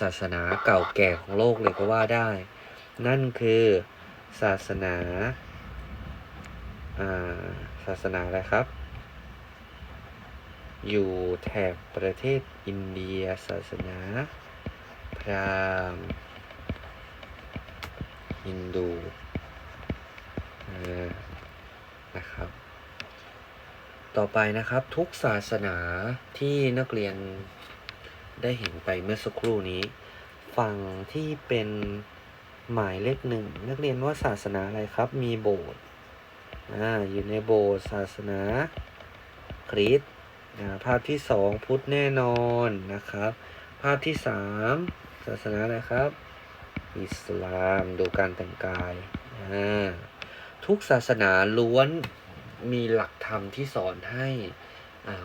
ศาสนาเก่าแก่ของโลกเลยก็ว่าได้ นั่นคือศาสนาศาสนาอะไรครับ อยู่แถบประเทศอินเดียศาสนาพราหมณ์ฮินดูนะครับ ต่อไปนะครับทุกศาสนาที่นักเรียน ได้เห็นไปเมื่อสักครู่นี้ ฝั่งที่เป็นหมายเลขหนึ่งนักเรียนว่าศาสนาอะไรครับ มีโบสถ์อ่าอยู่ในโบสถ์ศาสนาคริสต์อ่าภาพที่สองพุทธแน่นอนนะครับ ภาพที่สามศาสนาอะไรครับ อิสลามดูการแต่งกายอ่าทุกศาสนาล้วนมีหลักธรรมที่สอนให้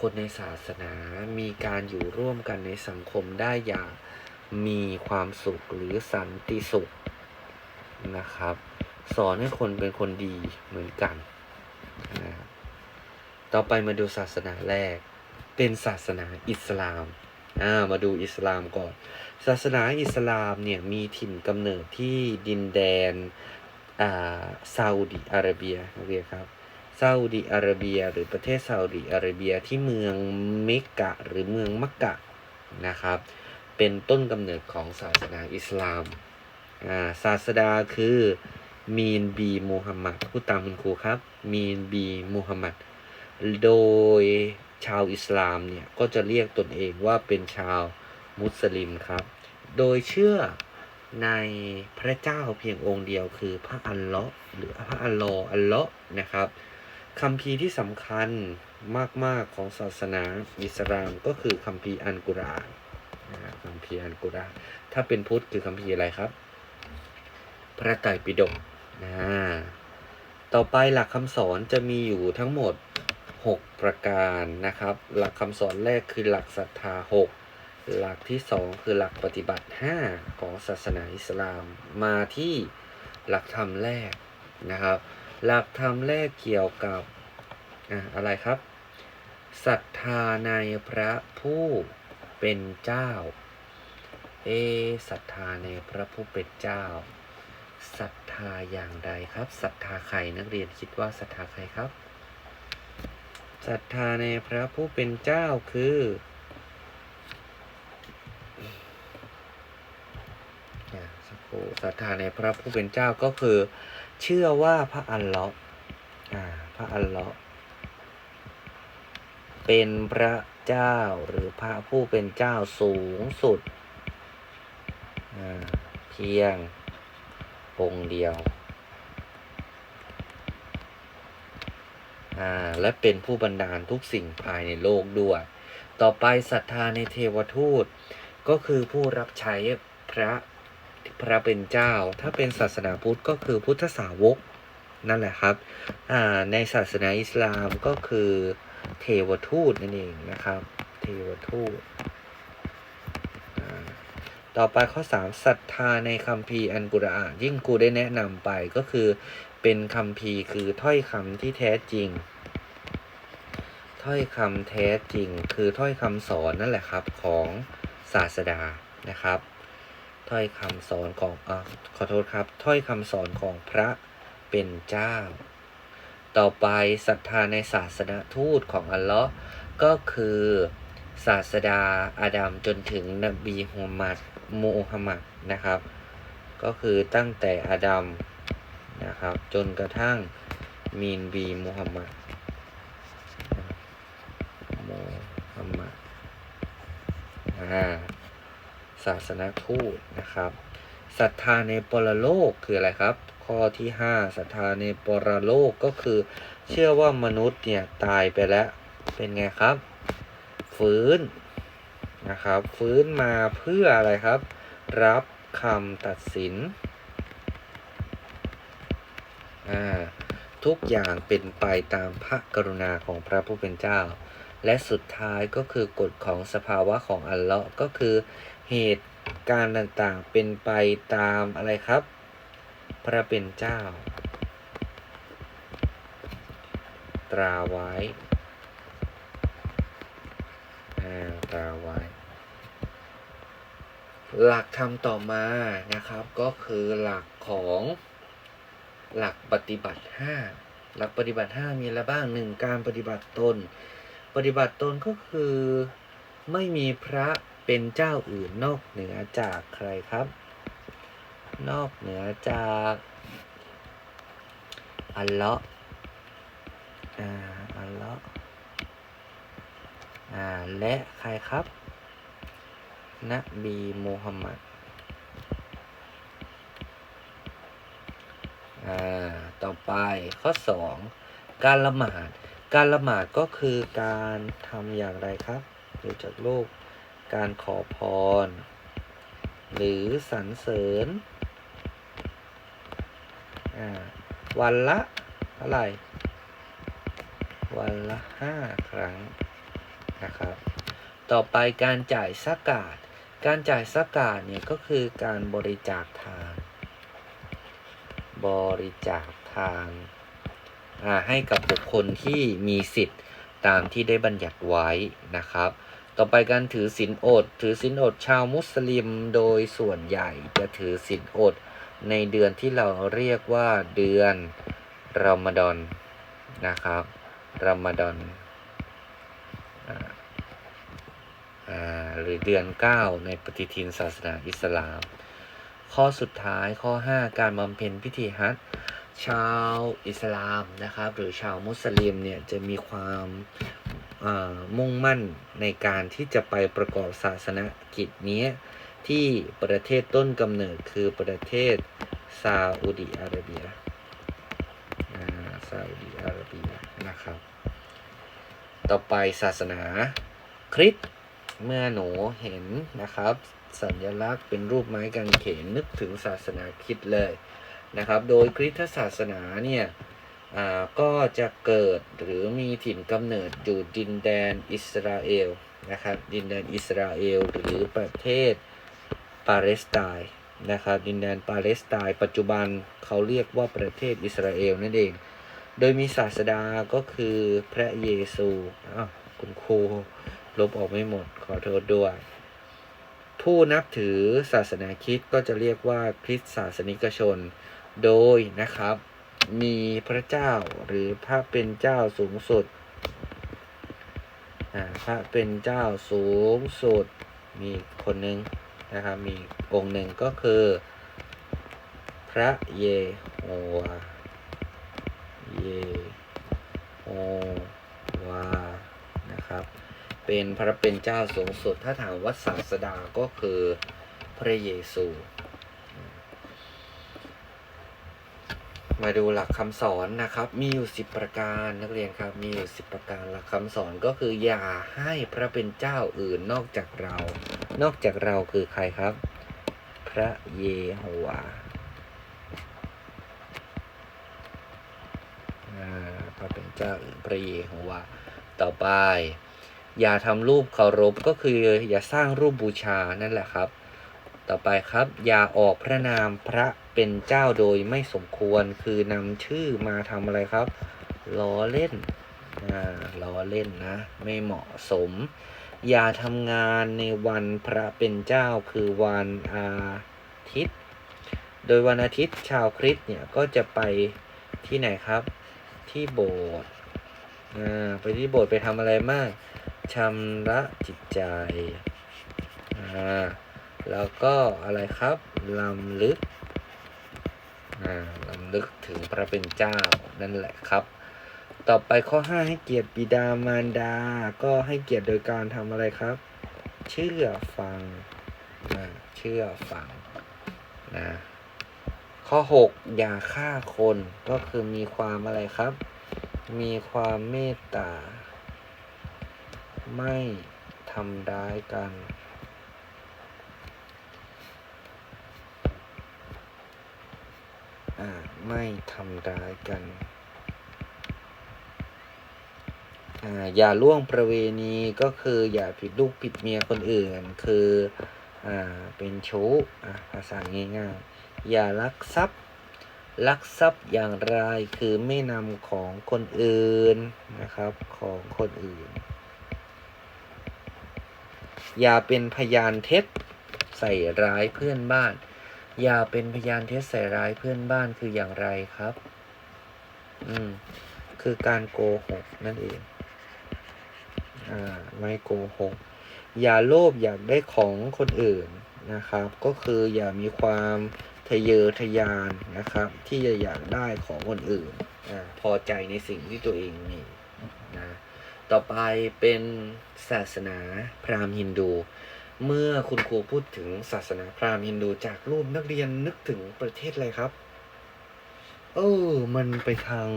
คนในศาสนามีการอยู่ร่วมกันในสังคมได้อย่างมีความสุขหรือสันติสุขนะครับ สอนให้คนเป็นคนดีเหมือนกันนะต่อไปมาดูศาสนาแรก เป็นศาสนาอิสลามอ่ามาดูอิสลามก่อน ศาสนาอิสลามเนี่ยมีถิ่นกำเนิดที่ดินแดนอ่าซาอุดิอาระเบียนักเรียครับ ซาอุดิอาระเบีย หรือประเทศซาอุดิอาระเบียที่เมืองเมกกะหรือเมืองมักกะนะครับ เป็นต้นกำเนิดของศาสนาอิสลามอ่าศาสดาคือมีนบีมูฮัมหมัดพูดตามคุณครูครับ มีนบีมูฮัมหมัดโดยชาวอิสลามเนี่ย ก็จะเรียกตนเองว่าเป็นชาวมุสลิมครับ โดยเชื่อในพระเจ้าเพียงองค์เดียวคือพระอัลเลาะห์หรือพระอัลลอฮ์อัลเลาะห์นะครับ คำพีที่สำคัญมาก ๆ ของศาสนาอิสลามก็คือคัมภีอัลกุรอานนะครับคำพีอัลกุรอานถ้าเป็นพุทธคือคัมภีอะไรครับ พระไตรปิฎกนะต่อไปหลักคำสอนจะมีอยู่ทั้งหมด 6 ประการนะครับ หลักคำสอนแรกคือหลักศรัทธา 6 หลักที่ 2 คือหลักปฏิบัติ 5 ของศาสนาอิสลามมาที่หลักธรรมแรกนะครับ หลักธรรมแรกเกี่ยวกับอะอะไรครับศรัทธาในพระผู้เป็นเจ้า เอศรัทธาในพระผู้เป็นเจ้าศรัทธาอย่างใดครับศรัทธาใครนักเรียนคิดว่าศรัทธาใครครับศรัทธาในพระผู้เป็นเจ้าคือ ศรัทธาในพระผู้เป็นเจ้าก็คือ เชื่อว่าพระอัลเลาะห์พระอัลเลาะห์เป็นพระเจ้าหรือพระผู้เป็นเจ้าสูงสุด เพียงองค์เดียว และเป็นผู้บันดาลทุกสิ่งภายในโลกด้วย ต่อไปศรัทธาในเทวทูตก็คือผู้รับใช้พระ พระเป็นเจ้า ถ้าเป็นศาสนาพุทธก็คือพุทธสาวกนั่นแหละครับในศาสนาอิสลามก็คือเทวทูตนั่นเองนะครับ เทวทูต ต่อไปข้อ 3ศรัทธาในคัมภีอันกุรอานยิ่งครูได้แนะนำไปก็คือเป็นคัมภีคือถ้อยคำที่แท้จริง ถ้อยคำแท้จริงคือถ้อยคำสอนนั่นแหละครับของศาสดานะครับ ถ้อยคำสอนของอขอโทษครับ ถ้อยคำสอนของพระเป็นเจ้า ต่อไปศรัทธาในศาสนาทูตของอัลลาะห์ก็คือศาสดาอาดัมจนถึงนบีมูฮัมมัดมูฮัมมัดนะครับ ก็คือตั้งแต่อาดัมนะครับ จนกระทั่งมีนบีมูฮัมมัดมูฮัมมัดอ่า ศาสนทูตนะครับศรัทธาในปรโลกคืออะไรครับ ข้อที่ห้าศรัทธาในปรโลกก็คือ เชื่อว่ามนุษย์เนี่ยตายไปแล้วเป็นไงครับ ฟื้นนะครับ ฟื้นมาเพื่ออะไรครับ รับคำตัดสินทุกอย่างเป็นไปตามพระกรุณาของพระผู้เป็นเจ้า และสุดท้ายก็คือกฎของสภาวะของอัลเลาะห์ก็คือเหตุการณ์ต่างๆเป็นไปตามอะไรครับ พระเป็นเจ้า ตราไว้อาตราไว้ หลักธรรมต่อมานะครับก็คือหลักของหลักปฏิบัติ 5 หลักปฏิบัติ 5 มีอะไรบ้างหนึ่งการปฏิบัติตน ปฏิบัติตนก็คือไม่มีพระเป็นเจ้าอื่นนอกเหนือจากใครครับ นอกเหนือจากอัลเลาะห์อ่าอัลเลาะห์อ่าและใครครับ นบีมูฮัมมัดอ่าต่อไปข้อ 2 การละหมาด การละหมาดก็คือการทำอย่างไรครับดูจากรูปการขอพร หรือสรรเสริญ วันละเท่าไหร่ วันละห้าครั้งนะครับ ต่อไปการจ่ายสกาดการจ่ายสกาดเนี่ยก็คือการบริจาคทาน บริจาคทาน ให้กับบุคคลที่มีสิทธิ์ตามที่ได้บัญญัติไว้นะครับ ต่อไปการถือศีลอด ถือศีลอดชาวมุสลิมโดยส่วนใหญ่จะถือศีลอดในเดือนที่เราเรียกว่าเดือนรอมฎอนนะครับรอมฎอนหรือเดือน 9 ในปฏิทินศาสนาอิสลาม ข้อสุดท้ายข้อ 5 การบำเพ็ญพิธีฮัจญ์ ชาวอิสลามนะครับ หรือชาวมุสลิมเนี่ยจะมีความมุ่งมั่นในการที่จะไปประกอบศาสนกิจเนี้ยที่ประเทศต้นกำเนิดคือประเทศซาอุดิอาระเบียซาอุดิอาระเบียนะครับ ต่อไปศาสนาคริสต์เมื่อหนูเห็นนะครับ สัญลักษณ์เป็นรูปไม้กางเขนนึกถึงศาสนาคริดเลย นะครับ โดยคริสตศาสนาเนี่ยอ่าก็จะเกิดหรือมีถิ่นกำเนิดอยู่ดินแดนอิสราเอลนะครับ ดินแดนอิสราเอล หรือประเทศปาเลสไตน์นะครับ ดินแดนปาเลสไตน์ปัจจุบันเขาเรียกว่าประเทศอิสราเอลนั่นเอง โดยมีศาสดาก็คือพระเยซูอ้าวคุณครูลบออกไม่หมดขอโทษด้วย ผู้นับถือศาสนาคริสต์ก็จะเรียกว่าคริสตศาสนิกชน โดยนะครับ มีพระเจ้าหรือพระเป็นเจ้าสูงสุดอ่าพระเป็นเจ้าสูงสุด มีคนหนึ่งนะครับ มีองค์หนึ่งก็คือ พระเยโฮวาห์เยโฮวานะครับ เป็นพระเป็นเจ้าสูงสุด ถ้าถามว่าศาสดาก็คือพระเยซู มาดูหลักคำสอนนะครับ มีอยู่สิบประการนักเรียนครับ มีอยู่สิบประการหลักคำสอนก็คืออย่าให้พระเป็นเจ้าอื่นนอกจากเรา นอกจากเราคือใครครับ พระเยโฮวาห์พระเป็นเจ้าอื่นพระเยโฮวาห์ต่อไป อย่าทำรูปเคารพก็คืออย่าสร้างรูปบูชานั่นแหละครับ ต่อไปครับ อย่าออกพระนามพระ เป็นเจ้าโดยไม่สมควรคือนำชื่อมาทำอะไรครับล้อเล่นล้อเล่นนะ ไม่เหมาะสม อย่าทำงานในวันพระเป็นเจ้าคือวันอาทิตย์ โดยวันอาทิตย์ชาวคริสต์เนี่ยก็จะไปที่ไหนครับ ที่โบสถ์ไปที่โบสถ์ไปทำอะไรมากชำระจิตใจแล้วก็อะไรครับลำลึก ลำลึกถึงพระเป็นเจ้านั่นแหละครับ ต่อไปข้อ5ให้เกียรติบิดามารดา ก็ให้เกียรติโดยการทำอะไรครับ เชื่อฟังอ่าเชื่อฟังนะข้อ6อย่าฆ่าคนก็คือมีความอะไรครับ มีความเมตตา ไม่ทำร้ายกัน อ่าไม่ทำร้ายกัน อย่าล่วงประเวณีก็คืออย่าผิดลูกผิดเมียคนอื่น คืออ่าเป็นชู้ภาษาง่ายๆ อย่าลักทรัพย์ ลักทรัพย์อย่างไรคือไม่นำของคนอื่นนะครับของคนอื่น อย่าเป็นพยานเท็จใส่ร้ายเพื่อนบ้าน อย่าเป็นพยานเท็จใส่ร้ายเพื่อนบ้านคืออย่างไรครับ อืม คือการโกหกนั่นเอง อ่า ไม่โกหก อย่าโลภอยากได้ของคนอื่นนะครับ ก็คืออย่ามีความทะเยอทะยานนะครับ ที่จะอยากได้ของคนอื่นอาพอใจในสิ่งที่ตัวเองมีนะต่อไปเป็นศาสนาพราหมณ์ฮินดู เมื่อคุณครูพูดถึงศาสนาพราหมณ์ฮินดูจากรูปนักเรียนนึกถึงประเทศอะไรครับ เออ มันไปทาง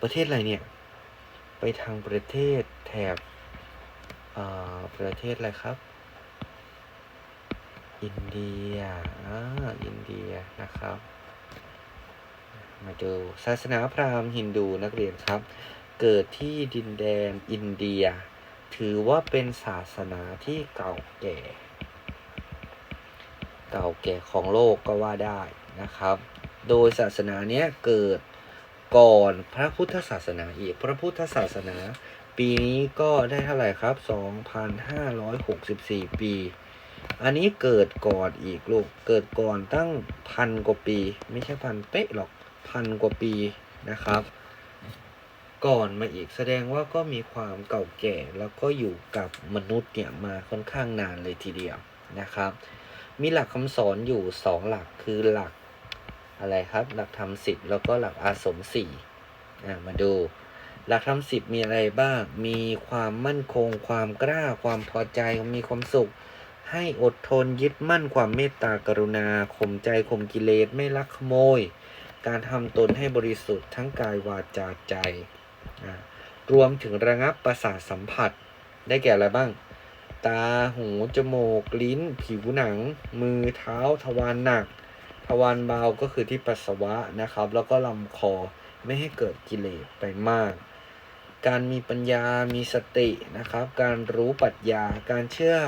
ประเทศอะไรเนี่ย ไปทางประเทศแถบอ่าประเทศอะไรครับ อินเดียอ่าอินเดียนะครับ มาดูศาสนาพราหมณ์ฮินดูนักเรียนครับ เกิดที่ดินแดนอินเดีย ถือว่าเป็นศาสนาที่เก่าแก่ เก่าแก่ของโลกก็ว่าได้นะครับ โดยศาสนาเนี้ยเกิดก่อนพระพุทธศาสนาอีก พระพุทธศาสนา ปีนี้ก็ได้เท่าไหร่ครับ 2,564 ปี อันนี้เกิดก่อนอีกลูก เกิดก่อนตั้งพันกว่าปี ไม่ใช่พันเป๊ะหรอกพันกว่าปีนะครับ ก่อนมาอีกแสดงว่าก็มีความเก่าแก่แล้วก็อยู่กับมนุษย์เนี่ยมาค่อนข้างนานเลยทีเดียวนะครับ มีหลักคำสอนอยู่สองหลักคือหลักอะไรครับ หลักธรรมสิบแล้วก็หลักอาสมสี่อะมาดู หลักธรรมสิบมีอะไรบ้าง มีความมั่นคง ความกล้า ความพอใจ มีความสุข ให้อดทนยึดมั่นความเมตตากรุณาข่มใจข่มกิเลสไม่ลักขโมย การทำตนให้บริสุทธิ์ทั้งกายวาจาใจ รวมถึงระงับประสาทสัมผัสได้แก่อะไรบ้าง ตาหู จมูก ลิ้น ผิวหนัง มือเท้า ทวารหนัก ทวารเบาก็คือที่ปัสสาวะนะครับ แล้วก็ลำคอไม่ให้เกิดกิเลสไปมาก การมีปัญญามีสตินะครับ การรู้ปรัชญาการเชื่อ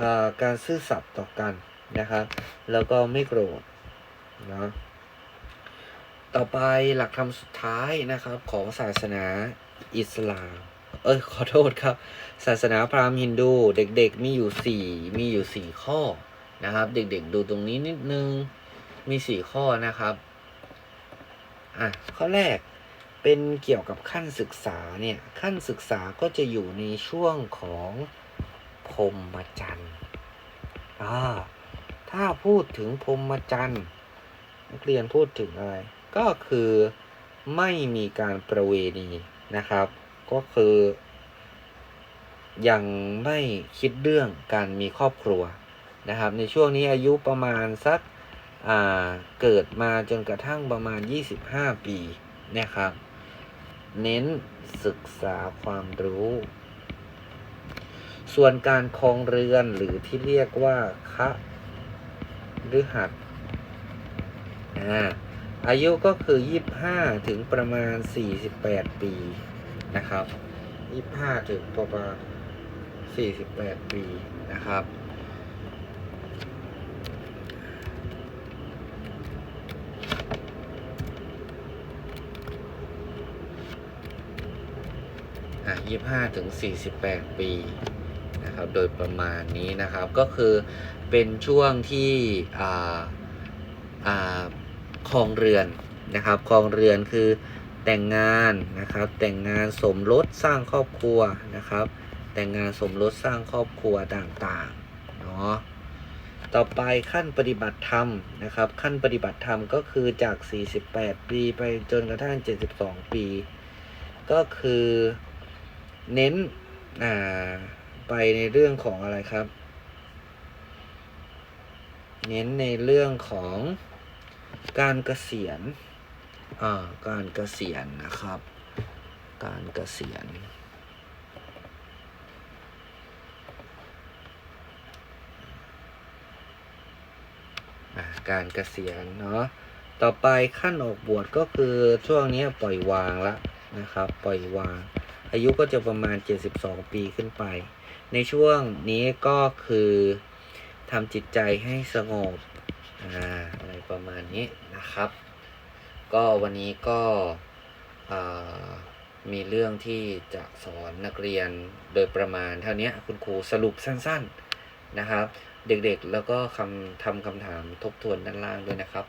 อการซื่อสัตย์ต่อกันนะครับ แล้วก็ไม่โกรธเนาะ ต่อไปหลักธรรมสุดท้ายนะครับของศาสนาอิสลาม เอ้ยขอโทษครับ ศาสนาพราหมณ์ฮินดู เด็กๆมีอยู่สี่มีอยู่สี่ข้อนะครับ เด็กๆดูตรงนี้นิดนึงมีสี่ข้อนะครับอะข้อแรกเป็นเกี่ยวกับขั้นศึกษาเนี่ยขั้นศึกษาก็จะอยู่ในช่วงของพรมจรรย์อ่าถ้าพูดถึงพรมจรรย์นักเรียนพูดถึงอะไร ก็คือไม่มีการประเวณีนะครับ ก็คือ ยังไม่คิดเรื่องการมีครอบครัวนะครับ ในช่วงนี้อายุประมาณสักอ่าเกิดมาจนกระทั่งประมาณ 25 ปีนะครับ เน้นศึกษาความรู้ ส่วนการครองเรือนหรือที่เรียกว่าคะหรือหัดอ่า อายุก็คือ 25 ถึงประมาณ 48 ปีนะครับ 25 ถึงประมาณ 48 ปีนะครับ อะ25 ถึง 48 ปีนะครับ โดยประมาณนี้นะครับ ก็คือเป็นช่วงที่ อ่า อ่า ครองเรือนนะครับครองเรือนคือแต่งงานนะครับ แต่งงานสมรสสร้างครอบครัวนะครับ แต่งงานสมรสสร้างครอบครัวต่างๆเนาะต่อไปขั้นปฏิบัติธรรมนะครับ ขั้นปฏิบัติธรรมก็คือจาก 48 ปีไปจนกระทั่ง 72 ปี ก็คือเน้นอ่าไปในเรื่องของอะไรครับ เน้นในเรื่องของ การเกษียณอ่าการเกษียณนะครับ การเกษียณอ่าการเกษียณเนาะต่อไปขั้นออกบวชก็คือช่วงนี้ปล่อยวางละนะครับ ปล่อยวาง อายุก็จะประมาณ 72 ปีขึ้นไป ในช่วงนี้ก็คือทำจิตใจให้สงบ อะไรประมาณนี้นะครับ ก็วันนี้ก็มีเรื่องที่จะสอนนักเรียนโดยประมาณเท่านี้คุณครูสรุปสั้นๆนะครับ เด็กๆแล้วก็คำทำคำถามทบทวนด้านล่างด้วยนะครับ